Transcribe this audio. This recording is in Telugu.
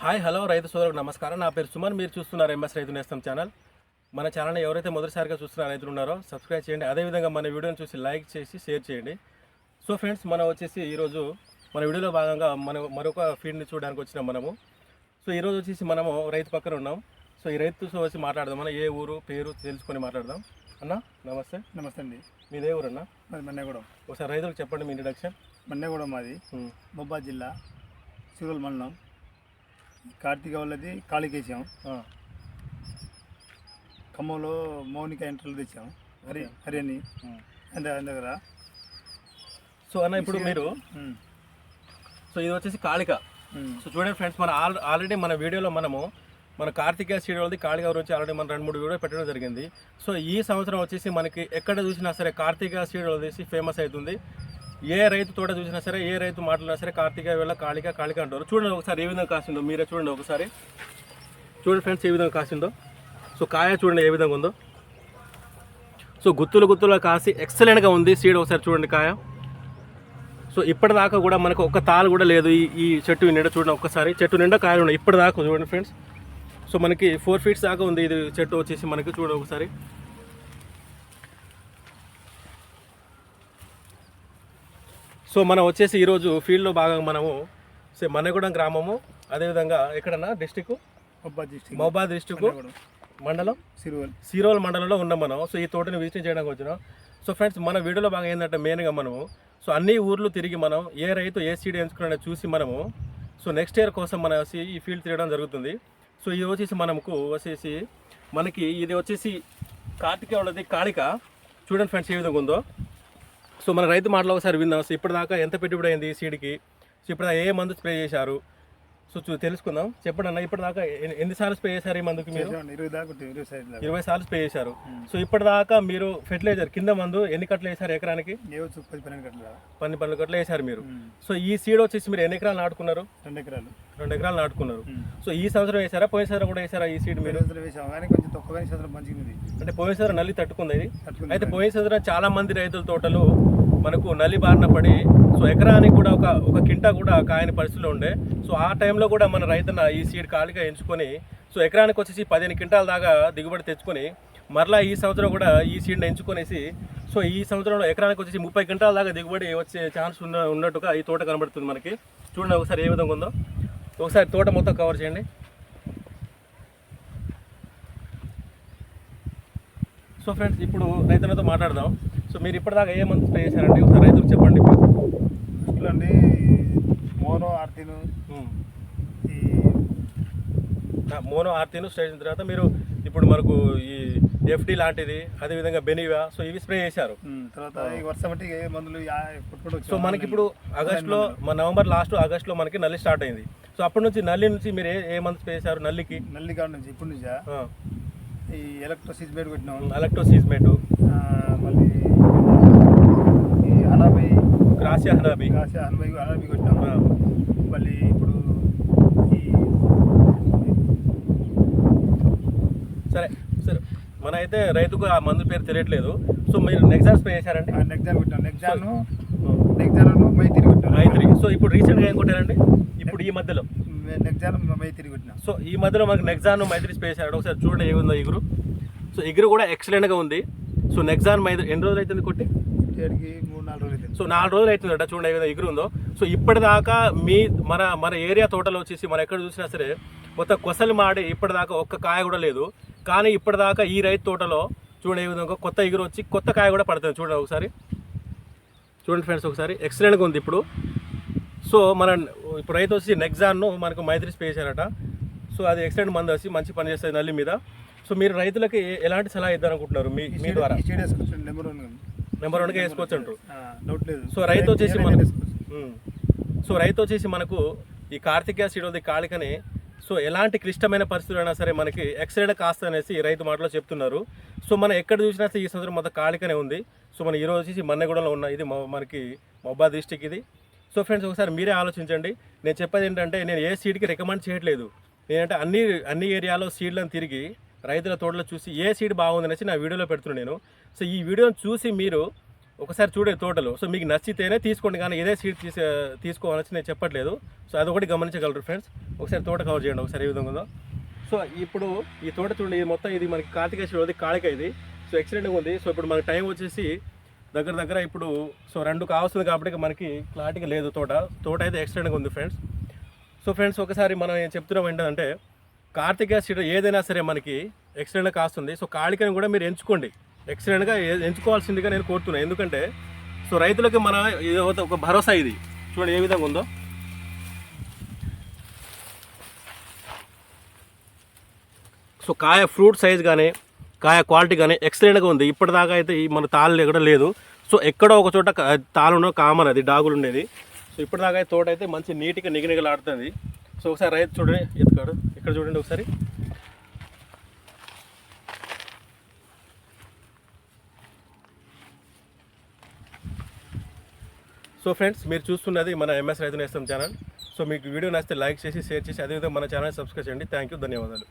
హాయ్ హలో రైతు సోదరులకు నమస్కారం. నా పేరు సుమన్. మీరు చూస్తున్నారు ఎంఎస్ రైతు నేస్తం ఛానల్. మన ఛానల్ని ఎవరైతే మొదటిసారిగా చూస్తున్న రైతులు ఉన్నారో సబ్స్క్రైబ్ చేయండి. అదేవిధంగా మన వీడియోని చూసి లైక్ చేసి షేర్ చేయండి. సో ఫ్రెండ్స్ మనం వచ్చేసి ఈరోజు మన వీడియోలో భాగంగా మనం మరొక ఫీల్డ్ని చూడడానికి వచ్చినాం మనము. సో ఈరోజు వచ్చేసి మనము రైతు పక్కన ఉన్నాం. సో ఈ రైతుతో వచ్చి మాట్లాడదాం మన ఏ ఊరు పేరు తెలుసుకొని మాట్లాడదాం. అన్న నమస్తే. నమస్తే అండి. మీదే ఊరు అన్న? మాది మన్నెగూడెం. ఒకసారి రైతులకు చెప్పండి మీ ఇంట్రడక్షన్ మన్నెగూడెం మాది. మొబ్బా జిల్లా సిరుల్ మండలం. కార్తీక వాళ్ళది కాళికేసాం ఖమ్మంలో మౌనిక ఎంట్రలు తెచ్చాం. హరి హరి అని దగ్గర సో అన్న ఇప్పుడు మీరు సో ఇది వచ్చేసి కాళిక. సో చూడండి ఫ్రెండ్స్ మన ఆల్ ఆల్రెడీ మన వీడియోలో మనము మన కార్తికేయ వాళ్ళది కాళిక గురించి ఆల్రెడీ మన రెండు మూడు వీడియో పెట్టడం జరిగింది. సో ఈ సంవత్సరం వచ్చేసి మనకి ఎక్కడ చూసినా సరే కార్తికేయ సీడ్ వచ్చేసి ఫేమస్ అవుతుంది. ఏ రైతు తోట చూసినా సరే ఏ రైతు మాట్లాడినా సరే కార్తీక వేళ కాళిక కాళిక అంటారు. చూడండి ఒకసారి ఏ విధంగా కాసిందో. మీరే చూడండి ఒకసారి. చూడండి ఫ్రెండ్స్ ఏ విధంగా కాసిందో. సో కాయ చూడండి ఏ విధంగా ఉందో. సో గుత్తులు గుత్తులుగా కాసి ఎక్సలెంట్గా ఉంది. సీడ్ ఒకసారి చూడండి కాయ. సో ఇప్పటిదాకా కూడా మనకు ఒక్క తాలు కూడా లేదు. ఈ ఈ చెట్టు నిండా చూడండి ఒక్కసారి. చెట్టు నిండా కాయలు ఉన్నాయి. ఇప్పటిదాకా చూడండి ఫ్రెండ్స్. సో మనకి ఫోర్ ఫీట్స్ దాకా ఉంది. ఇది చెట్టు వచ్చేసి మనకి చూడండి ఒకసారి. సో మనం వచ్చేసి ఈరోజు ఫీల్డ్లో భాగంగా మనము సో మన్నగూడెం గ్రామము అదేవిధంగా ఎక్కడన్నా డిస్టిక్ మహబాద్ డిస్టిక్ మండలం? సిరువల్ సీరోల్ మండలంలో ఉన్నాం మనం. సో ఈ తోటని విజిట్ చేయడానికి వచ్చినాం. సో ఫ్రెండ్స్ మన వీడియోలో బాగా ఏంటంటే మెయిన్గా మనము సో అన్ని ఊర్లు తిరిగి మనం ఏ రైతు ఏ సీడ్ ఎంచుకున్నాడో చూసి మనము సో నెక్స్ట్ ఇయర్ కోసం మన ఈ ఫీల్డ్ తిరగడం జరుగుతుంది. సో ఇది వచ్చేసి మనకు వచ్చేసి మనకి ఇది వచ్చేసి కార్తికేయ వాళ్ళది కాళిక. చూడండి ఫ్రెండ్స్ ఏ విధంగా ఉందో. సో మన రైతు మాటలో ఒకసారి విందాం. సో ఇప్పటిదాకా ఎంత పెట్టుబడి అయింది ఈ సీడ్కి? సో ఇప్పుడు ఏ మందు స్ప్రే చేశారు? సో చూ తెలుసుకుందాం. చెప్పండి అన్న ఇప్పటిదాకా ఎన్ని- ఎన్నిసార్లు స్ప్రే చేశారు ఈ మందుకి మీరు? ఇరవై సార్లు స్ప్రే చేశారు. సో ఇప్పటిదాకా మీరు ఫెర్టిలైజర్ కింద మందు ఎన్ని కట్టలు వేశారు ఎకరానికి? పన్నెండు పన్నెండు కట్టలు వేశారు మీరు. సో ఈ సీడ్ వచ్చేసి మీరు ఎన్ని ఎకరాలు నాటుకున్నారు? రెండు ఎకరాలు. రెండు ఎకరాలు నాటుకున్నారు. సో ఈ సంవత్సరం వేశారా? పోయిన సంవత్సరం కూడా వేశారా ఈ సీడ్ మీరు? అంటే పోయిన సంవత్సరం నల్లి తట్టుకుంది అయితే పోయిన సంవత్సరం చాలా మంది రైతుల తోటలు మనకు నల్లి బారిన పడి సో ఎకరానికి కూడా ఒక ఒక కింట కూడా కాయని పరిస్థితిలో ఉండే. సో ఆ టైంలో కూడా మన రైతన్న ఈ సీడ్ ఖాళీగా ఎంచుకొని సో ఎకరానికి వచ్చేసి పదిహేను క్వింటాల దాకా దిగుబడి తెచ్చుకొని మరలా ఈ సంవత్సరం కూడా ఈ సీడ్ని ఎంచుకొనేసి సో ఈ సంవత్సరంలో ఎకరానికి వచ్చేసి ముప్పై క్వింటాల దాకా దిగుబడి వచ్చే ఛాన్స్ ఉన్న ఉన్నట్టుగా ఈ తోట కనబడుతుంది మనకి. చూడండి ఒకసారి ఏ విధంగా ఉందో. ఒకసారి తోట మొత్తం కవర్ చేయండి. సో ఫ్రెండ్స్ ఇప్పుడు రైతులతో మాట్లాడదాం. సో మీరు ఇప్పటిదాకా ఏ మంత్ స్ప్రే చేశారండి? ఒకసారి రైతులకు చెప్పండి. అండి మోనో ఆర్తిను. ఈ మోనో ఆర్తీను స్ప్రే చేసిన తర్వాత మీరు ఇప్పుడు మనకు ఈ ఎఫ్డి లాంటిది అదేవిధంగా బెనివా సో ఇవి స్ప్రే చేశారు. తర్వాత ఈ వర్షం బట్టి ఏ మందులు. సో మనకి ఇప్పుడు ఆగస్టులో మన నవంబర్ లాస్ట్ ఆగస్టులో మనకి నల్లి స్టార్ట్ అయింది. సో అప్పటి నుంచి నల్లి నుంచి మీరు ఏ ఏ మంత్ స్ప్రే చేశారు నల్లికి? నల్లి కాడ నుంచి ఇప్పుడు నుంచా? ఈ ఎలక్ట్రోసిస్ బెడ్ పెట్టినాం అలెక్టో సీజ్మేటు ఆ, మళ్ళీ ఈ అనాబై క్రాసియా హనాబి కాస అనాబై అనాబై కొట్టినాం మళ్ళీ ఇప్పుడు ఈ సరే సరే. మన అయితే రైతుకు ఆ మందు పేరు తెలియట్లేదు. సో మీరు నెక్సాన్ స్ప్రే చేశారండి? ఆ నెక్జాన్ కొట్టినాం. నెక్జాను నెక్జాన్ మైతిరి కొట్టినాం. మైత్రి. సో ఇప్పుడు రీసెంట్గా ఏం కొట్టారండి? ఇప్పుడు ఈ మధ్యలో. నెక్జాన్ మైతిరి కొట్టినాం. సో ఈ మధ్యలో మనకి నెక్సాన్ మైత్రి స్ప్రే చేశారు. ఒకసారి చూడండి ఏ ఉందో ఇగురు. సో ఇగురు కూడా ఎక్సలెంట్గా ఉంది. సో నెక్సాన్ మైత్రి ఎన్ని రోజులు అవుతుంది కొట్టి? ఏడికి మూడు నాలుగు రోజులు సో నాలుగు రోజులు అవుతుందట చూడండి ఏ విధంగా ఎగురు ఉందో సో ఇప్పటిదాకా మీ మన మన ఏరియా తోటలో వచ్చేసి మనం ఎక్కడ చూసినా సరే మొత్తం కొసలు మాడి ఇప్పటిదాకా ఒక్క కాయ కూడా లేదు. కానీ ఇప్పటిదాకా ఈ రైతు తోటలో చూడండి ఏ విధంగా కొత్త ఎగురు వచ్చి కొత్త కాయ కూడా పడుతుంది. చూడండి ఒకసారి. చూడండి ఫ్రెండ్స్ ఒకసారి. ఎక్సలెంట్గా ఉంది ఇప్పుడు. సో మన ఇప్పుడు రైతు వచ్చి నెక్సాన్ను మనకు మైత్రి స్ప్రే చేశారట సో అది ఎక్సలెంట్ మంది వచ్చి మంచి పని చేస్తుంది నల్లి మీద. సో మీరు రైతులకి ఎలాంటి సలహా ఇద్దాం అనుకుంటున్నారు మీ మీ ద్వారా? నెంబర్ వన్ నెంబర్ వన్గా వేసుకోవచ్చు అంటారు డౌట్ లేదు. సో రైతు వచ్చేసి మనకు. సో రైతు వచ్చేసి మనకు ఈ కార్తికేయ సీడోది కాళికని సో ఎలాంటి క్లిష్టమైన పరిస్థితులు అయినా సరే మనకి ఎక్సలెంట్ కాస్త అనేసి రైతు మాటలో చెప్తున్నారు. సో మనం ఎక్కడ చూసినా సరే ఈ సంవత్సరం మొత్తం కాళికనే ఉంది. సో మన ఈరోజు వచ్చేసి మన్నెగూడలో ఉన్న ఇది మనకి మొబాద్ డిస్టిక్ ఇది. సో ఫ్రెండ్స్ ఒకసారి మీరే ఆలోచించండి. నేను చెప్పేది ఏంటంటే నేను ఏ సీడ్కి రికమెండ్ చేయట్లేదు. నేనంటే అన్ని అన్ని ఏరియాలో సీడ్లను తిరిగి రైతుల తోటలో చూసి ఏ సీడ్ బాగుంది అనేసి నా వీడియోలో పెడుతున్నాను నేను. సో ఈ వీడియోని చూసి మీరు ఒకసారి చూడే తోటలు. సో మీకు నచ్చితేనే తీసుకోండి కానీ ఇదే సీడ్ తీసే తీసుకోవాలని నేను చెప్పట్లేదు. సో అదొకటి గమనించగలరు ఫ్రెండ్స్ ఒకసారి తోట కవర్ చేయండి ఒకసారి ఏ విధంగా ఉందో. సో ఇప్పుడు ఈ తోట చూడండి ఇది మొత్తం ఇది మనకి కార్తికేశ్వర కాళిక ఇది. సో ఎక్సలెంట్గా ఉంది. సో ఇప్పుడు మనకి టైం వచ్చేసి దగ్గర దగ్గర ఇప్పుడు సో రెండు కావాల్సింది కాబట్టి మనకి క్లారిటీగా లేదు తోట. తోట అయితే ఎక్సలెంట్గా ఉంది ఫ్రెండ్స్ సో ఫ్రెండ్స్ ఒకసారి మనం ఏం చెప్తున్నాం ఏంటంటే కార్తిక సీడ్ ఏదైనా సరే మనకి ఎక్సలెంట్గా కాస్తుంది. సో కాళికని కూడా మీరు ఎంచుకోండి. ఎక్సలెంట్గా ఎంచుకోవాల్సిందిగా నేను కోరుతున్నాను ఎందుకంటే సో రైతులకి మన ఒక- భరోసా ఇది. చూడండి ఏ విధంగా ఉందో. సో కాయ ఫ్రూట్ సైజ్ కానీ కాయ క్వాలిటీ కానీ ఎక్సలెంట్గా ఉంది. ఇప్పటిదాకా అయితే ఈ మన తాళ్ళు ఎక్కడ లేదు. సో ఎక్కడో ఒక చోట తాళ్ళు కామన్ అది డాగులు ఉండేది. సో ఇప్పటిదాకా అయితే తోట అయితే మంచి నీట్గా నిగనిగలాడుతుంది. సో ఒకసారి రైతు చూడండి ఎత్తుకాడు. ఇక్కడ చూడండి ఒకసారి. సో ఫ్రెండ్స్ మీరు చూస్తున్నది మన MS Raithu Nestham channel. So మీకు వీడియో నచ్చితే లైక్ చేసి షేర్ చేసి అదేవిధంగా మన ఛానల్ సబ్స్క్రైబ్ చేయండి. థ్యాంక్ యూ ధన్యవాదాలు.